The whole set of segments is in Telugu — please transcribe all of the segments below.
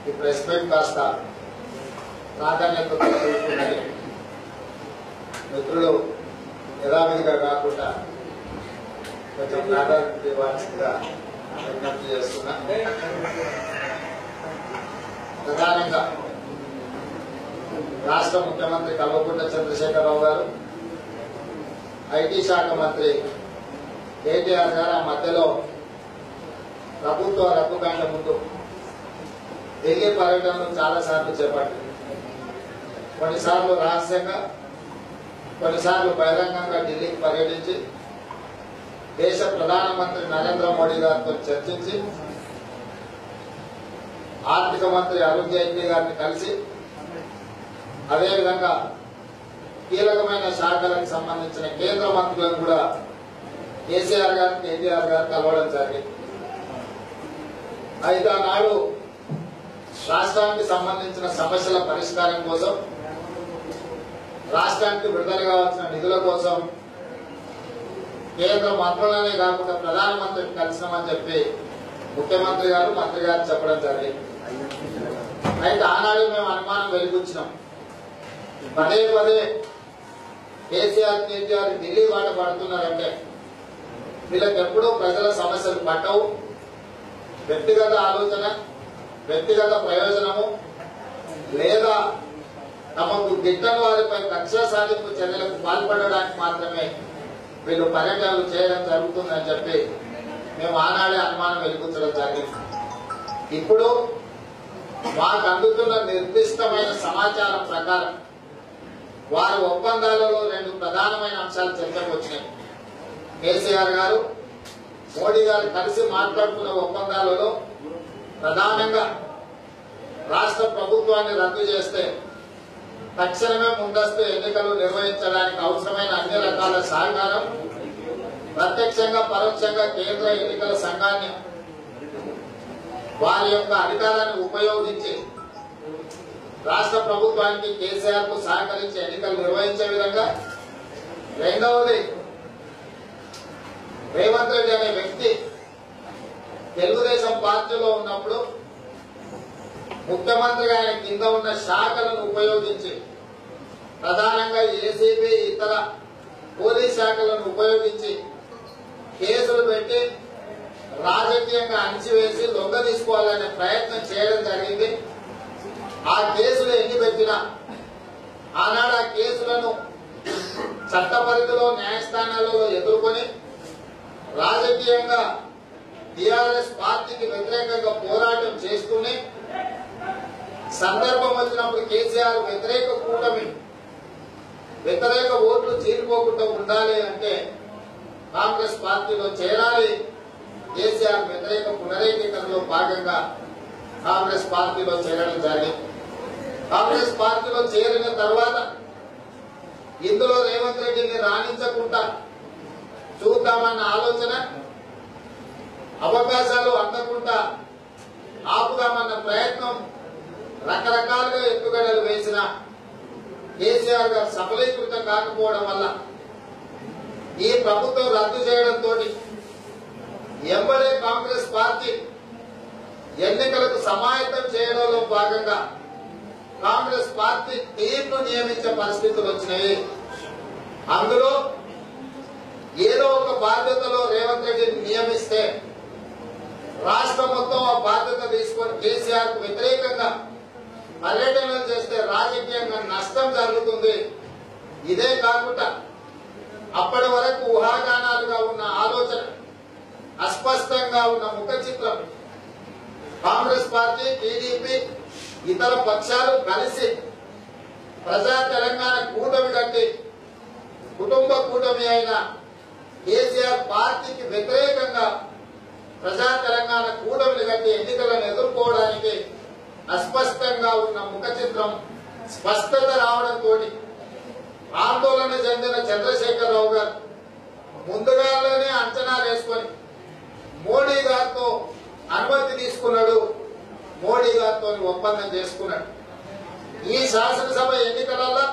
ఈ ప్రెస్ మీట్ కాస్త ప్రాధాన్యత తీసుకున్నది మిత్రులు యథావిధిగా కాకుండా కొంచెం ప్రాధాన్యత ఇవ్వాల్సిందిగా విజ్ఞప్తి చేస్తున్నా. ప్రధానంగా రాష్ట్ర ముఖ్యమంత్రి కల్వకుంట్ల చంద్రశేఖరరావు గారు ఐటీ శాఖ మంత్రి కేటీఆర్ గారు ఆ మధ్యలో ప్రభుత్వ రద్దు కాండ ముందు ఢిల్లీ పర్యటనలు చాలా సార్లు చేపట్టింది కొన్నిసార్లు రహస్యంగా కొన్నిసార్లు బహిరంగంగా ఢిల్లీకి పర్యటించి దేశ ప్రధానమంత్రి నరేంద్ర మోడీ గారితో చర్చించి ఆర్థిక మంత్రి అరుణ్ జైట్లీ గారిని కలిసి అదేవిధంగా కీలకమైన శాఖలకు సంబంధించిన కేంద్ర మంత్రులను కూడా కేసీఆర్ గారు కేటీఆర్ గారు కలవడం జరిగింది. అయితే ఆనాడు రాష్ట్రానికి సంబంధించిన సమస్యల పరిష్కారం కోసం రాష్ట్రానికి విడుదల కావాల్సిన నిధుల కోసం కేంద్ర మంత్రులనే కాకుండా ప్రధానమంత్రిని కలిసినామని చెప్పి ముఖ్యమంత్రి గారు మంత్రి గారు చెప్పడం జరిగింది. అయితే ఆనాడు మేము అనుమానం వెలిగించినాం పదే పదే కేసీఆర్ కేటీఆర్ ఢిల్లీ బాట పడుతున్నారంటే వీళ్ళకి ఎప్పుడూ ప్రజల సమస్యలు పట్టవు. వ్యక్తిగత ఆలోచన వ్యక్తిగత ప్రయోజనము లేదా తమకు గిట్టని వారిపై కక్ష సాధింపు చర్యలకు పాల్పడడానికి మాత్రమే వీళ్ళు పర్యటనలు చేయడం జరుగుతుందని చెప్పి మేము ఆనాడే అనుమానం వెలిగించడం జరిగింది. ఇప్పుడు మాకు అందుతున్న నిర్దిష్టమైన సమాచారం ప్రకారం వారి ఒప్పందాలలో రెండు ప్రధానమైన అంశాలు చర్చకు వచ్చినాయి. కేసీఆర్ గారు మోడీ గారు కలిసి మాట్లాడుకున్న ఒప్పందాలలో ప్రధానంగా రాష్ట్ర ప్రభుత్వాన్ని రద్దు చేస్తే తక్షణమే ముందస్తు ఎన్నికలు నిర్వహించడానికి అవసరమైన అన్ని రకాల సహకారం ప్రత్యక్షంగా పరోక్షంగా కేంద్ర ఎన్నికల సంఘాన్ని వారి యొక్క అధికారాన్ని ఉపయోగించి రాష్ట్ర ప్రభుత్వానికి కేసీఆర్కు సహకరించి ఎన్నికలు నిర్వహించే విధంగా రెండవది రేవంత్ రెడ్డి అనే వ్యక్తి తెలుగుదేశం పార్టీలో ఉన్నప్పుడు ముఖ్యమంత్రిగా ఆయన కింద ఉన్న శాఖలను ఉపయోగించి ప్రధానంగా ఏసీబీ ఇతర పోలీస్ శాఖలను ఉపయోగించి కేసులు పెట్టి రాజకీయంగా అణిచివేసి లొంగ తీసుకోవాలనే ప్రయత్నం చేయడం జరిగింది. ఆ కేసులు ఎన్ని పెట్టినా ఆనాడు ఆ కేసులను చట్ట పరిధిలో న్యాయస్థానాలలో ఎదుర్కొని రాజకీయంగా టిఆర్ఎస్ పార్టీకి వ్యతిరేకంగా పోరాటం చేస్తూనే సందర్భం వచ్చినప్పుడు కేసీఆర్ వ్యతిరేక కూటమి వ్యతిరేక ఓట్లు చీలిపోకుండా ఉండాలి అంటే కాంగ్రెస్ పార్టీలో చేరాలి. కేసీఆర్ వ్యతిరేక పునరేకీకరణలో భాగంగా కాంగ్రెస్ పార్టీలో చేరడం జరిగింది. కాంగ్రెస్ పార్టీలో చేరిన తర్వాత ఇందులో రేవంత్ రెడ్డిని రాణించకుండా చూద్దామన్న ఆలోచన అవకాశాలు అందకుండా ఆపుదామన్న ప్రయత్నం రకరకాలుగా ఎత్తుగడలు వేసిన కేసీఆర్ గారు సఫలీకృతం కాకపోవడం వల్ల ఈ ప్రభుత్వం రద్దు చేయడంతో ఎంబడే కాంగ్రెస్ పార్టీ ఎన్నికలకు సమాయత్తం చేయడంలో భాగంగా కాంగ్రెస్ పార్టీ టీంను నియమించే పరిస్థితులు వచ్చినాయి. అందులో ఏదో ఒక బాధ్యతలో రేవంత్ రెడ్డిని నియమిస్తే రాష్ట్రం మొత్తం ఆ బాధ్యత తీసుకొని కేసీఆర్కు వ్యతిరేకంగా పర్యటనలు చేస్తే రాజకీయంగా నష్టం జరుగుతుంది. ఇదే కాకుండా అప్పటి వరకు ఊహాగానాలుగా ఉన్న ఆలోచన అస్పష్టంగా ఉన్న ముఖ చిత్రం కాంగ్రెస్ పార్టీ టీడీపీ ఇతర పక్షాలు కలిసి ప్రజా తెలంగాణ కూటమి కట్టి కుటుంబ కూటమి అయిన కేసీఆర్ పార్టీకి వ్యతిరేకంగా ప్రజా తెలంగాణ కూటమిని కట్టి ఎన్నికలను ఎదుర్కోవడానికి అస్పష్టంగా ఉన్న ముఖ చిత్రం స్పష్టత రావడంతో ఆందోళన చెందిన చంద్రశేఖరరావు గారు ముందుగానే అంచనా వేసుకొని మోడీ గారితో అనుమతి తీసుకున్నాడు. మోడీ గారితో ఒప్పందం చేసుకున్నాడు. ఈ శాసనసభ ఎన్నికలలో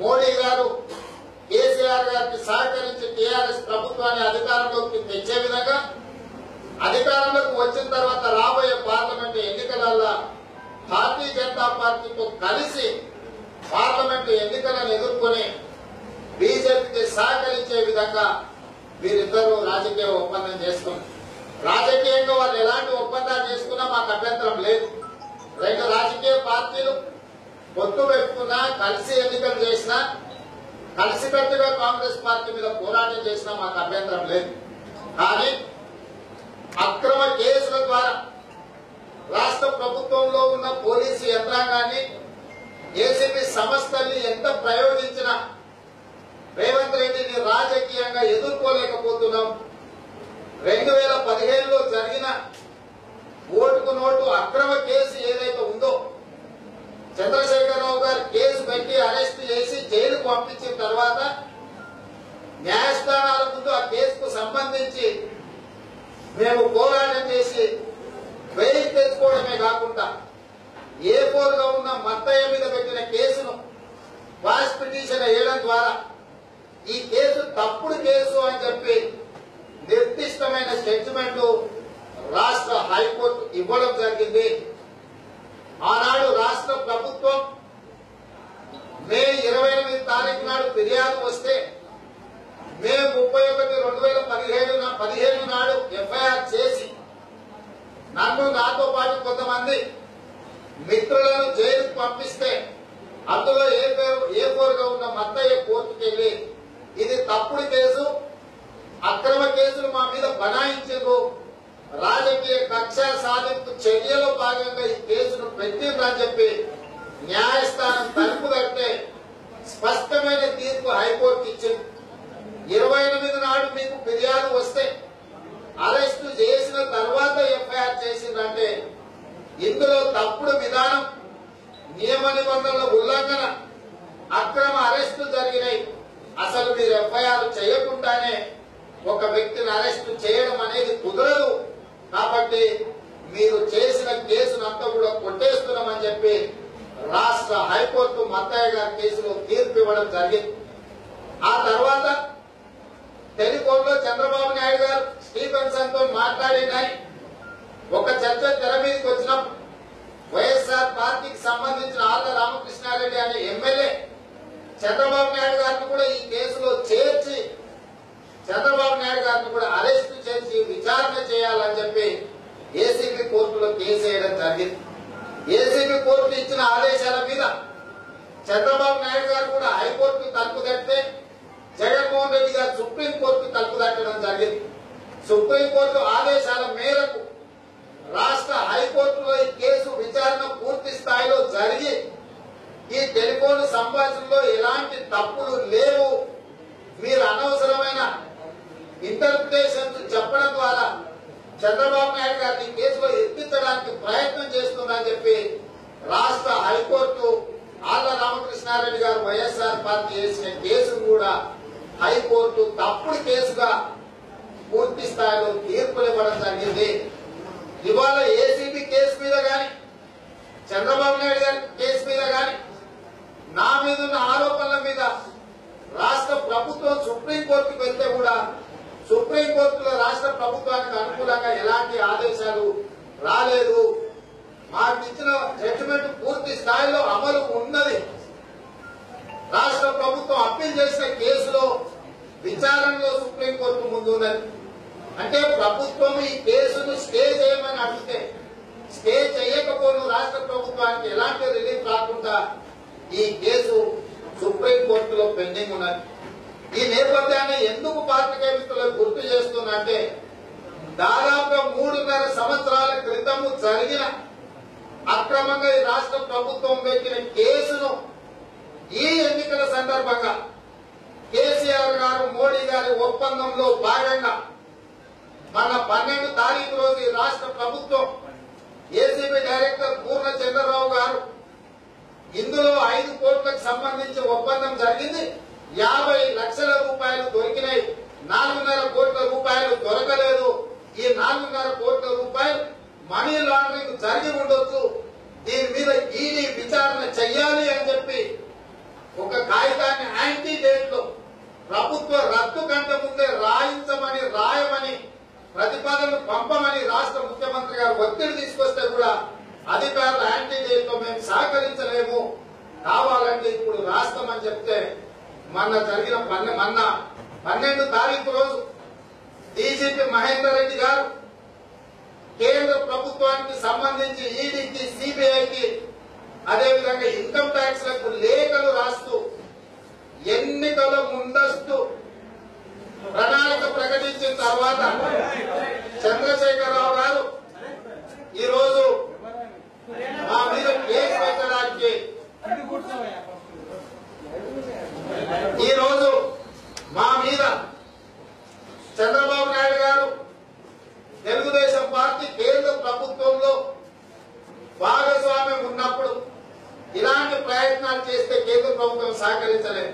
మోడీ గారు కేసీఆర్ గారికి సహకరించి టీఆర్ఎస్ ప్రభుత్వాన్ని అధికారంలోకి తెచ్చే విధంగా అధికారంలోకి వచ్చిన తర్వాత రాబోయే పార్లమెంట్ ఎన్నికలలో భారతీయ జనతా పార్టీతో కలిసి పార్లమెంట్ ఎన్నికలను ఎదుర్కొని బీజేపీకి సహకరించే విధంగా వీరిద్దరూ రాజకీయ ఒప్పందం చేసుకున్నారు. రాజకీయంగా వాళ్ళు ఎలాంటి ఒప్పందాలు చేసుకున్నా మాకు అభ్యంతరం లేదు. రెండు రాజకీయ పార్టీలు పొత్తు పెట్టుకున్నా కలిసి ఎన్నికలు చేసినా కలిసికట్టుగా కాంగ్రెస్ పార్టీ మీద పోరాటం చేసినా మాకు అభ్యంతరం లేదు. కానీ అక్రమ కేసుల ద్వారా రాష్ట్ర ప్రభుత్వంలో ఉన్న పోలీసు యంత్రాంగాన్ని ఏసీబీ సంస్థల్ని ఎంత ప్రయోగించినా రేవంత్ రెడ్డిని రాజకీయంగా ఎదుర్కోలేకపోతున్నాం. రెండు వేల పదిహేనులో జరిగిన ఓటుకు అక్రమ కేసు ఏదైతే ఉందో చంద్రశేఖరరావు గారు కేసు పెట్టి అరెస్ట్ చేసి జైలుకు పంపించిన తర్వాత న్యాయస్థానాల ముందు ఆ కేసుకు సంబంధించి మేము పోరాటం చేసి వెయిట్ తెచ్చుకోవడమే కాకుండా ఏ ఫోర్గా ఉన్న మత్తయ్య మీద పెట్టిన కేసును వాస్ పిటిషన్ వేయడం ద్వారా ఈ కేసు తప్పుడు కేసు అని చెప్పి నిర్దిష్టమైన స్టేట్మెంట్ రాష్ట్ర హైకోర్టు ఇవ్వడం జరిగింది. ఆనాడు రాష్ట్ర ప్రభుత్వం మే ఇరవై ఎనిమిది తారీఖు నాడు ఫిర్యాదు వస్తే మే ముప్పై ఒకటి రెండు వేల పదిహేడు పదిహేను నాడు ఎఫ్ఐఆర్ చేసి నన్ను నాతో పాటు కొంతమంది మిత్రులను జైలుకు పంపిస్తే అందులో ఏ పేరు ఏ కోరుగా ఉన్న మత్తయ్య కోర్టుకెళ్ళి ఇది తప్పుడు కేసు అక్రమ కేసులు మా మీద బనాయించారు రాజకీయ కక్ష సాధింపు చర్యలో భాగంగా ఈ కేసును పెట్టిండ్రని చెప్పి న్యాయస్థానం తలుపు కట్టే స్పష్టమైన తీర్పు హైకోర్టు ఇచ్చింది. ఇరవై ఎనిమిది నాడు మీకు ఫిర్యాదు వస్తే అరెస్టు చేసిన తర్వాత ఎఫ్ఐఆర్ చేసిందంటే ఇందులో తప్పుడు విధానం నియమ నిబంధనల ఉల్లంఘన అక్రమ అరెస్టు జరిగినాయి. అసలు మీరు ఎఫ్ఐఆర్ చేయకుండానే ఒక వ్యక్తిని అరెస్టు చేయడం అనేది కుదరదు. కాబట్టి మీరు చేసిన కేసును అంతా కూడా కొట్టేస్తున్నామని చెప్పి రాష్ట్ర హైకోర్టు మత్తయ్య గారి కేసులో తీర్పు ఇవ్వడం జరిగింది. ఆ తర్వాత టెలిఫోన్లో చంద్రబాబు నాయుడు గారు స్టీఫెన్సన్తో మాట్లాడినాయి ఒక చర్చ తెర మీదకి వచ్చినాం వైఎస్ఆర్ పార్టీకి సంబంధించిన ఆళ్ళ రామకృష్ణారెడ్డి అనే ఎమ్మెల్యే చంద్రబాబు నాయుడు గారిని కూడా ఈ కేసులో చేర్చి చంద్రబాబు నాయుడు గారిని కూడా అరెస్ట్ చేసి విచారణ చేయాలని చెప్పి ఏసీబీ కోర్టులో కేసు వేయడం జరిగింది. ఏసీబీ కోర్టు ఇచ్చిన ఆదేశాల మీద చంద్రబాబు నాయుడు గారు కూడా హైకోర్టు తలుపు తట్టితే జగన్మోహన్ రెడ్డి గారు సుప్రీంకోర్టు తలుపు తట్టడం జరిగింది. సుప్రీంకోర్టు ఆదేశాల మేరకు రాష్ట్ర హైకోర్టులో ఈ కేసు విచారణ పూర్తి స్థాయిలో జరిగి ఈ టెలిఫోన్ సంభాషణలో ఎలాంటి తప్పులు లేవు మీరు అనవసరమైన ఇంటర్ప్రిటేషన్స్ చెప్పడం ద్వారా చంద్రబాబు నాయుడు గారిని కేసులో ఎత్తించడానికి ప్రయత్నం చేస్తుందని చెప్పి రాష్ట్ర హైకోర్టు ఆళ్ళ రామకృష్ణారెడ్డి గారు వైఎస్ఆర్ పార్టీ వేసిన కేసును కూడా హైకోర్టు తప్పుడు కేసుగా పూర్తి స్థాయిలో తీర్పులు ఇవ్వడం జరిగింది. ఇవాళ ఏసీబీ కేసు మీద గాని చంద్రబాబు నాయుడు గారి కేసు మీద గాని నా మీద ఉన్న ఆరోపణల మీద రాష్ట్ర ప్రభుత్వం సుప్రీంకోర్టుకు వెళ్తే కూడా సుప్రీంకోర్టులో రాష్ట్ర ప్రభుత్వానికి అనుకూలంగా ఎలాంటి ఆదేశాలు రాలేదు. మాకు ఇచ్చిన జడ్జిమెంట్ పూర్తి స్థాయిలో అమలు ఉన్నది. రాష్ట్ర ప్రభుత్వం అప్పీల్ చేసిన కేసులో విచారణలో సుప్రీంకోర్టు ముందు ఉన్నది. అంటే ప్రభుత్వం ఈ కేసును స్టే చేయమని అడిగితే స్టే చేయకపోను రాష్ట్ర ప్రభుత్వానికి ఎలాంటి రిలీఫ్ రాకుండా ఈ కేసు సుప్రీంకోర్టులో పెండింగ్ ఉన్నది. ఈ నేపథ్యాన్ని ఎందుకు పార్టీ మిత్రులకు గుర్తు చేస్తున్నంటే దాదాపుగా మూడున్నర సంవత్సరాల క్రితము జరిగిన అక్రమంగా ఈ రాష్ట్ర ప్రభుత్వం పెట్టిన కేసును ఈ ఎన్నికల సందర్భంగా కేసీఆర్ గారు మోడీ గారి ఒప్పందంలో భాగంగా మన పన్నెండు తారీఖు రోజు ఈ రాష్ట్ర ప్రభుత్వం ఏసీబీ డైరెక్టర్ పూర్ణ చంద్రరావు గారు ఇందులో ఐదు కోట్లకు సంబంధించి ఒప్పందం జరిగింది. యాభై లక్షల రూపాయలు దొరికినాయి. నాలుగున్నర కోట్ల రూపాయలు దొరకలేదు. ఈ నాలుగున్నర కోట్ల రూపాయలు మనీ లాండరింగ్ జరిగి ఉండొచ్చు. దీని మీద ఈడీ విచారణ చెయ్యాలి అని చెప్పి ఒక కాగితాన్ని యాంటీ డేట్లో రద్దు కంటే ముందే రాయించమని రాయమని ప్రతిపాదనలు పంపమని రాష్ట్ర ముఖ్యమంత్రి గారు ఒత్తిడి తీసుకొస్తే కూడా అధికారులు యాంటీ జైలుతో మేము సహకరించలేము. కావాలంటే ఇప్పుడు రాస్తామని చెప్తే మొన్న జరిగిన పన్నె మొన్న పన్నెండు తారీఖు రోజు డీజీపీ మహేందర్ రెడ్డి గారు కేంద్ర ప్రభుత్వానికి సంబంధించి ఈడీకి సిబిఐకి అదేవిధంగా ఇన్కమ్ ట్యాక్స్లకు లేఖలు రాస్తూ ఎన్నికల ముందస్తు ప్రణాళిక ప్రకటించిన తర్వాత చంద్రశేఖరరావు గారు ఈ రోజు మా మీద కేసు పెట్టడానికి ఈ రోజు మా మీద చంద్రబాబు నాయుడు గారు తెలుగుదేశం పార్టీ కేంద్ర ప్రభుత్వంలో భాగస్వామ్యం ఉన్నప్పుడు ఇలాంటి ప్రయత్నాలు చేస్తే కేంద్ర ప్రభుత్వం సహకరించలేదు.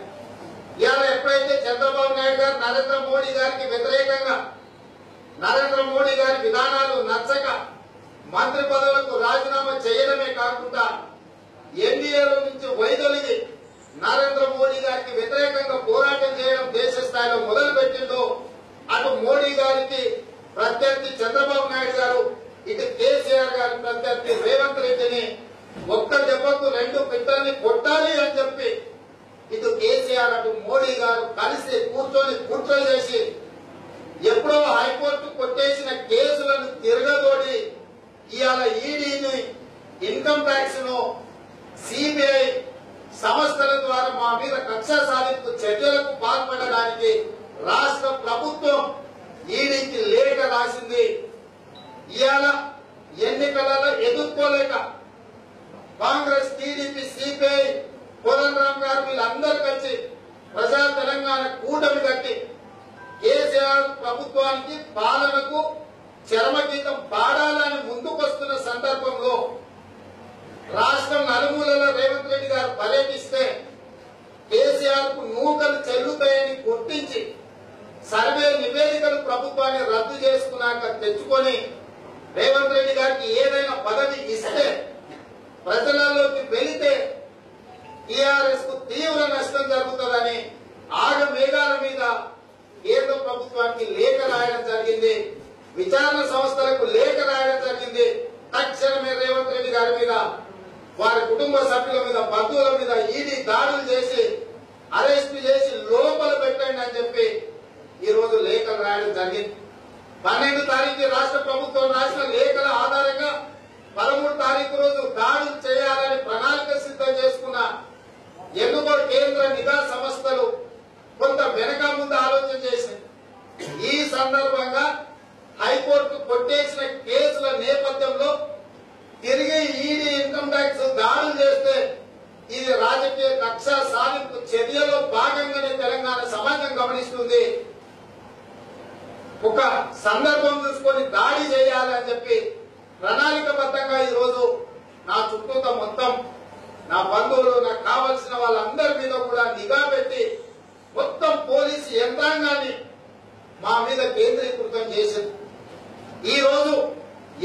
ఇవాళ ఎప్పుడైతే చంద్రబాబు నాయుడు గారు నరేంద్ర మోడీ గారికి వ్యతిరేకంగా నరేంద్ర మోడీ గారి విధానాలు నచ్చక మంత్రి పదవులకు రాజీనామా చేయడమే కాకుండా ఎన్డీఏలో నుంచి వైదొలిగి నరేంద్ర మోడీ గారికి వ్యతిరేకంగా పోరాటం చేయడం దేశ స్థాయిలో మొదలు పెట్టిందో అటు మోడీ గారికి ప్రత్యర్థి చంద్రబాబు నాయుడు గారు ఇటు కేసీఆర్ గారి ప్రత్యర్థి రేవంత్ రెడ్డిని ఒక్క దెబ్బకు రెండు పిట్టల్ని కొట్టాలి అని చెప్పి ఇటు కేసీఆర్ అటు మోడీ గారు కలిసి కూర్చొని కుట్ర చేసి ఎప్పుడో హైకోర్టు కొట్టేసిన కేసులను తిరగదోడి ఇవాళ ఈడీని ఇన్కమ్ ట్యాక్స్ను సిబిఐ సంస్థల ద్వారా మా మీద కక్ష సాధింపు చర్యలకు పాల్పడడానికి రాష్ట్ర ప్రభుత్వం ఈడీకి లేఖ రాసింది. ఇవాళ ఎన్నికలలో ఎదుర్కోలేక కాంగ్రెస్ టీడీపీ సిపిఐ కోదండరామ్ గారు వీళ్ళందరూ కలిసి ప్రజా తెలంగాణ కూటమి కట్టి కేసీఆర్ ప్రభుత్వానికి పాలనకు చరమగీతం పాడాలని ముందుకొస్తున్న సందర్భంలో రాష్ట్రం నలుమూలలో రేవంత్ రెడ్డి గారు పర్యటిస్తే కేసీఆర్కు నూకలు చెల్లుతాయని గుర్తించి సర్వే నివేదికలు ప్రభుత్వాన్ని రద్దు చేసుకున్నాక తెచ్చుకొని రేవంత్ రెడ్డి గారికి ఏదైనా పదవి ఇస్తే ప్రజలలోకి వెళితే టిఆర్ఎస్కు తీవ్ర నష్టం జరుగుతుందని ఆగ మేఘాల మీద కేంద్ర ప్రభుత్వానికి లేఖ రాయడం జరిగింది. విచారణ సంస్థలకు లేఖ రాయడం జరిగింది. తక్షణమే రేవంత్ రెడ్డి గారి మీద వారి కుటుంబ సభ్యుల మీద బంధువుల మీద ఈడీ దాడులు చేసి అరెస్ట్ చేసి లోపల పెట్టండి అని చెప్పి ఈ రోజు లేఖలు రాయడం జరిగింది. పన్నెండు తారీఖు రాష్ట్ర ప్రభుత్వం రాసిన లేఖల ఆధారంగా పదమూడు తారీఖు రోజు దాడులు చేయాలని ప్రణాళిక సిద్ధం చేసుకున్న ఎందుకో కేంద్ర నిఘా సంస్థలు కొంత వెనక ముందు ఆలోచన చేసింది. ఈ సందర్భంగా హైకోర్టు కొట్టేసిన కేసుల నేపథ్యంలో తిరిగి ఈడీ ఇన్కమ్ ట్యాక్స్ దాడులు చేస్తే ఇది రాజకీయ కక్ష సాధింపు చర్యలో భాగంగానే తెలంగాణ సమాజం గమనిస్తుంది. ఒక సందర్భం చూసుకొని దాడి చేయాలి అని చెప్పి ప్రణాళికబద్ధంగా ఈ రోజు నా చుట్టూత మొత్తం నా బంధువులు నాకు కావలసిన వాళ్ళందరి మీద కూడా నిఘా పెట్టి మొత్తం పోలీసు యంత్రాంగాన్ని మా మీద కేంద్రీకృతం చేసింది. ఈ రోజు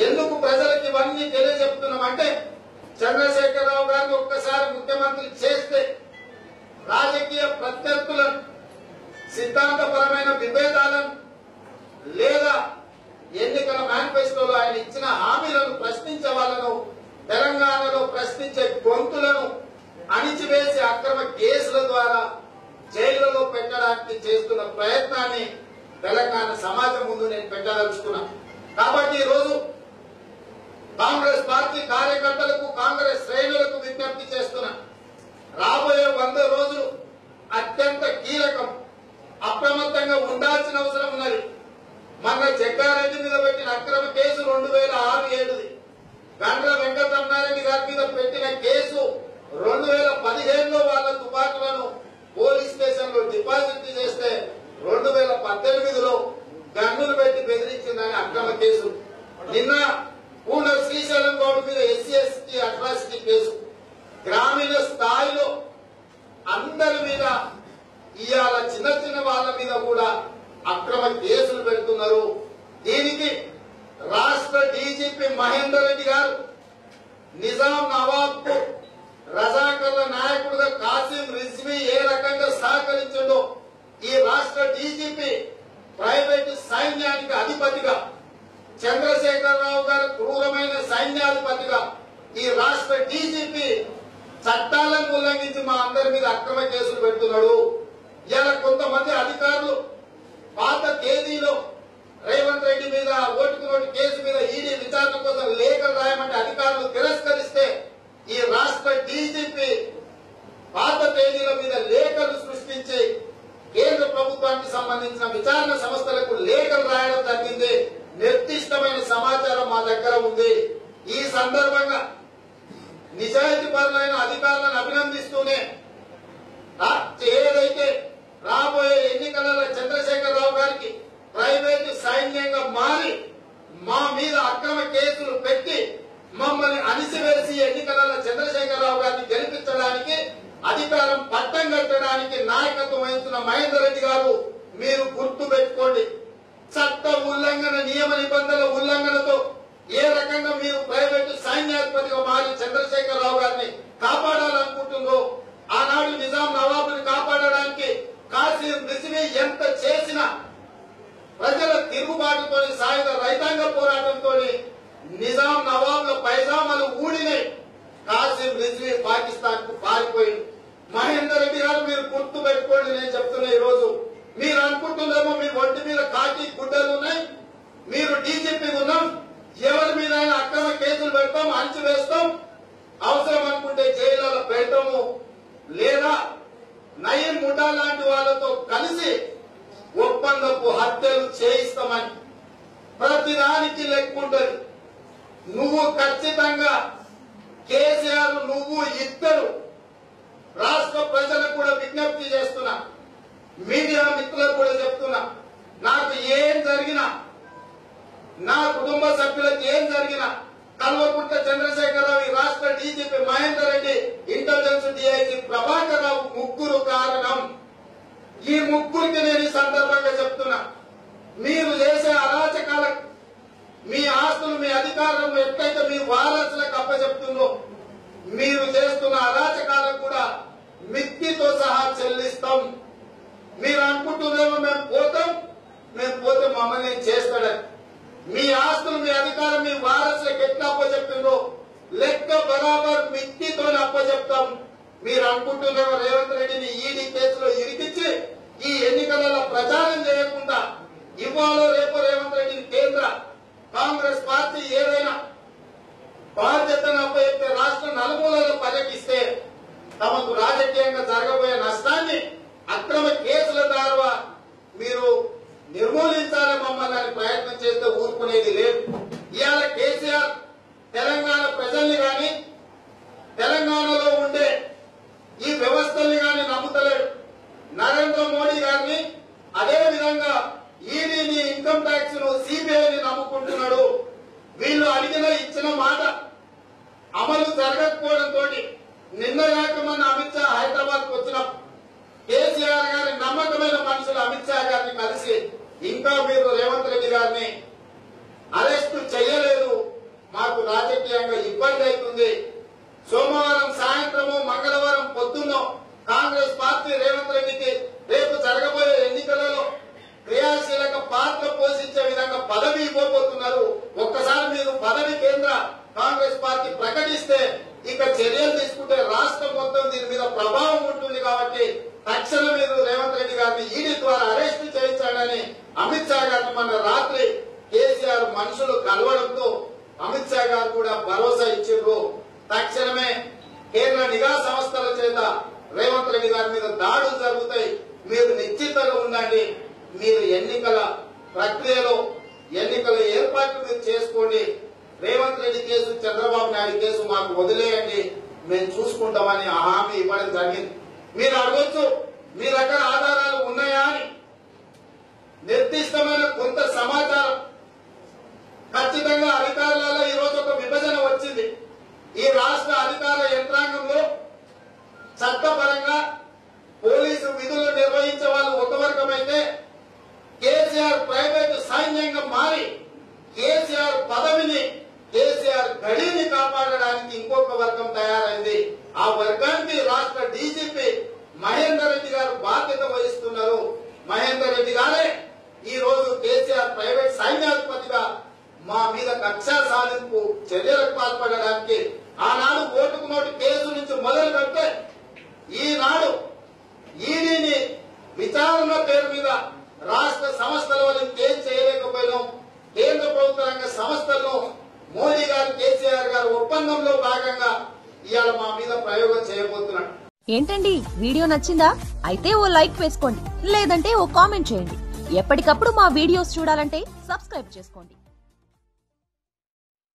ఎందుకు ప్రజలకు ఇవన్నీ తెలియజెప్తున్నామంటే చంద్రశేఖరరావు గారిని ఒక్కసారి ముఖ్యమంత్రి చేస్తే రాజకీయ ప్రత్యర్థులను సిద్ధాంతపరమైన విభేదాలను లేదా ఎన్నికల మేనిఫెస్టోలో ఆయన ఇచ్చిన హామీలను ప్రశ్నించే వాళ్ళను తెలంగాణలో ప్రశ్నించే గొంతులను అణిచివేసి అక్రమ కేసుల ద్వారా జైళ్ళలో పెట్టడానికి చేస్తున్న ప్రయత్నాన్ని తెలంగాణ సమాజం ముందు నేను పెట్టదలుచుకున్నా. కాబట్టి ఈ రోజు కాంగ్రెస్ పార్టీ కార్యకర్తలకు కాంగ్రెస్ శ్రేణులకు విజ్ఞప్తి చేస్తున్నా రాబోయే వంద రోజులు అత్యంత కీలకం అప్రమత్తంగా ఉండాల్సిన అవసరం ఉన్నది మన జగ్గారెడ్డి మీద పెట్టిన అక్రమ కేసు రెండు వేల ఆరు ఏడుది గండ్ర వెంకటరమణారెడ్డి గారి మీద పెట్టిన కేసు రెండు వేల పదిహేనులో వాళ్ళ తుపాకులను పోలీస్ స్టేషన్లో డిపాజిట్ చేస్తే రెండు వేల పద్దెనిమిదిలో గన్నులు పెట్టి బెదిరించిందని అక్రమ కేసు నిన్న పూర్ణ శ్రీశైలం గౌడ్ మీద ఎస్సీ ఎస్టీ అట్రాసిటీ కేసు గ్రామీణ స్థాయిలో అందరి మీద ఇవాళ చిన్న చిన్న వాళ్ళ మీద కూడా అక్రమ కేసులు పెడుతున్నారు దీనికి రాష్ట్ర డీజీపీ మహేందర్ రెడ్డి గారు నిజాం నవాబ్కు రజాకర్ల నాయకుడుగా కాసిం రిజ్వీ ఏ రకంగా సహకరించిందో ఈ రాష్ట్ర డీజీపీ ప్రైవేట్ సైన్యానికి అధిపతిగా చంద్రశేఖరరావు గారు క్రూరమైన సైన్యాధిపతిగా ఈ రాష్ట్ర డీజీపీ చట్టాలను ఉల్లంఘించి మా అందరి మీద అక్రమ కేసులు పెడుతున్నాడు. ఇలా కొంతమంది అధికారులు పాత తేదీలో రేవంత్ రెడ్డి మీద ఓటుకు నోటు కేసు మీద ఈడీ విచారణ కోసం లేఖలు రాయమంటే అధికారులు తిరస్కరిస్తే ఈ రాష్ట్ర డీజీపీ పాత తేదీల మీద లేఖలు సృష్టించి కేంద్ర ప్రభుత్వానికి సంబంధించిన విచారణ సంస్థలకు లేఖలు రాయడం జరిగింది. నిర్దిష్టమైన సమాచారం మా దగ్గర ఉంది. ఈ సందర్భంగా నిజాయితీ పరులైన అధికారులను అభినందిస్తూనే రా- ఏదైతే రాబోయే ఎన్నికలలో చంద్రశేఖరరావు గారికి ప్రైవేటు సైన్యంగా మారి మా మీద అక్రమ కేసులు పెట్టి మమ్మల్ని అణిసివేసి ఎన్నికలలో చంద్రశేఖరరావు గారిని గెలిపించడానికి అధికారం పట్టం కట్టడానికి నాయకత్వం వహించిన మహేందర్ రెడ్డి గారు మీరు గుర్తు పెట్టుకోండి. చట్ట ఉల్లంఘన నియమ నిబంధనల ఉల్లంఘనతో ఏ రకంగా మీరు ప్రైవేటు సైన్యాధిపతిగా మారి చంద్రశేఖరరావు గారిని కాపాడాలనుకుంటుందో ఆనాడు నిజాం నవాబుని కాపాడడానికి కాశీం రిసివి ఎంత చేసినా ప్రజల తిరుగుబాటుతో సాయుధ రైతాంగ పోరాటంతో నిజాం నవాబుల పైజామాలు ఊడినాయి కాసిం రిజ్వీ పాకిస్తాన్కు పారిపోయింది మహేందర్ రెడ్డి గారు మీరు గుర్తు పెట్టుకోండి నేను చెప్తున్నా ఈ రోజు మీరు అనుకుంటున్నారేమో మీ ఒంటి మీద కాకి గుడ్డలు ఉన్నాయి మీరు డీజీపీ ఉన్నాం ఎవరి మీద అక్రమ కేసులు పెడతాం అంచు వేస్తాం అవసరం అనుకుంటే జైల్లో పెడతాము లేదా నయీం ముఠా లాంటి వాళ్ళతో కలిసి ఒప్పందపు హత్యలు చేయిస్తామని ప్రతిదానికి లెక్కుంటది. నువ్వు ఖచ్చితంగా కేసీఆర్ నువ్వు ఇద్దరు రాష్ట్ర ప్రజలకు కూడా విజ్ఞప్తి చేస్తున్నా. మీడియా మిత్రులకు కూడా చెప్తున్నా. నాకు ఏం జరిగినా నా కుటుంబ సభ్యులకు ఏం జరిగినా కల్వకుంట్ల చంద్రశేఖరరావు ఈ రాష్ట్ర DGP Mahender Reddy intelligence DIG Prabhakar Rao ముగ్గురు కారణం. ఈ ముగ్గురికి నేను ఈ సందర్భంగా చెప్తున్నా. మీరు చేసే అరాచకాల మీ ఆస్తులు మీ అధికారం ఎట్లయితే మీ వారసులకు అప్పచెప్తుందో మీరు చేస్తున్న అరాచకాలకు కూడా మిత్తితో సహా చెల్లిస్తాం. మీరు అనుకుంటున్నామో మేము పోతాం. మేము పోతే మమ్మల్ని ఏం చేస్తాడని మీ ఆస్తులు మీ అధికారం మీ వారసులకు ఎట్లా అప్పచెప్పిందో లెక్క బరాబర్ మిత్తితో అప్పచెప్తాం. మీరు అనుకుంటున్నారో రేవంత్ రెడ్డిని ఈడీ కేసులో ఎన్నికలలో ప్రచారం చేయకుండా ఇవాళ రేపు రేవంత్ రెడ్డి కేంద్ర కాంగ్రెస్ పార్టీ ఏదైనా బాధ్యతను అప్పచెప్తే రాష్ట్ర నలుమూలలో పర్యటిస్తే తమకు రాజకీయంగా జరగబోయే నష్టాన్ని అక్రమ కేసుల ద్వారా మీరు నిర్మూలించాలని మమ్మల్ని ప్రయత్నం చేస్తే ఊరుకునేది లేదు ఇవాళ కేసీఆర్ తెలంగాణ ప్రజల్ని గాని తెలంగాణలో ఉండే ఈ వ్యవస్థల్ని గాని నమ్ముతలేడు నరేంద్ర మోడీ గారిని అదే విధంగా ఈడీని ఇన్కమ్ ట్యాక్స్ను సిబిఐని నమ్ముకుంటున్నాడు వీళ్ళు అడిగిన ఇచ్చిన మాట అమలు జరగకపోవడంతో నిన్న కాక మన అమిత్ షా హైదరాబాద్ వచ్చిన కేసీఆర్ గారి నమ్మకమైన మనుషులు అమిత్ షా గారిని కలిసి ఇంకా మీరు రేవంత్ రెడ్డి గారిని అరెస్టు చేయలేదు మాకు రాజకీయంగా ఇబ్బంది అవుతుంది సోమవారం సాయంత్రము మంగళవారం పొద్దున్నో కాంగ్రెస్ పార్టీ రేవంత్ రెడ్డికి రేపు జరగబోయే ఎన్నికలలో క్రియాశీలక పాత్ర పోషించే విధంగా పదవి ఇవ్వబోతున్నారు ఒక్కసారి మీరు పదవి కేంద్ర కాంగ్రెస్ పార్టీ ప్రకటిస్తే ఇక చర్యలు తీసుకుంటే రాష్ట్రం మొత్తం దీని మీద ప్రభావం ఉంటుంది కాబట్టి తక్షణం మీరు రేవంత్ రెడ్డి గారిని ఈడీ ద్వారా అరెస్ట్ చేయించాడని అమిత్ షా గారిని మన రాత్రి కేసీఆర్ మనుషులు కలవడంతో అమిత్ షా గారు కూడా భరోసా ఇచ్చిండ్రు. తక్షణమే కేంద్ర నిఘా సంస్థల చేత రేవంత్ రెడ్డి గారి మీద దాడులు జరుగుతాయి. మీరు నిశ్చితంగా ఉండండి. మీరు ఎన్నికల ప్రక్రియలో ఎన్నికల ఏర్పాట్లు మీరు చేసుకోండి. రేవంత్ రెడ్డి కేసు చంద్రబాబు నాయుడు కేసు మాకు వదిలేయండి. మేము చూసుకుంటామని ఆ హామీ ఇవ్వడం జరిగింది. మీరు అడగచ్చు మీ దగ్గర ఆధారాలు ఉన్నాయా అని. నిర్దిష్టమైన కొంత సమాచారం. ఖచ్చితంగా అధికారులలో ఈ రోజు ఒక విభజన వచ్చింది. ఈ రాష్ట్ర అధికార యంత్రాంగంలో చట్టపరంగా పోలీసు విధులు నిర్వహించే వాళ్ళు ఒక కేసీఆర్ ప్రైవేటు సైన్యంగా మారి కేసీఆర్ పదవిని కేసీఆర్ గడిని కాపాడడానికి ఇంకొక వర్గం తయారైంది. ఆ వర్గానికి రాష్ట్ర డీజీపీ మహేందర్ రెడ్డి గారు బాధ్యత వహిస్తున్నారు. మహేందర్ రెడ్డి గారే ఈ రోజు కేసీఆర్ ప్రైవేట్ సైన్యాధిపతిగా మా మీద కక్షా సాధింపు చర్యలకు పాల్పడడానికి ఆనాడు ఓటుకు నోటు కేసు నుంచి మొదలు పెడితే ఈనాడు ఈడీని విచారణ పేరు మీద రాష్ట్ర సంస్థల వల్ల ఇంకేం చేయలేకపోయినాం. కేంద్ర ప్రభుత్వ రంగ సంస్థలను మోదీ గారు కేసీఆర్ గారు ఒప్పందంలో భాగంగా ఇవాళ మా మీద ప్రయోగం చేయబోతున్నాడు ఏంటండి? వీడియో నచ్చిందా? అయితే ఓ లైక్ వేసుకోండి. లేదంటే ఓ కామెంట్ చేయండి. ఎప్పటికప్పుడు మా వీడియోస్ చూడాలంటే సబ్స్క్రైబ్ చేసుకోండి.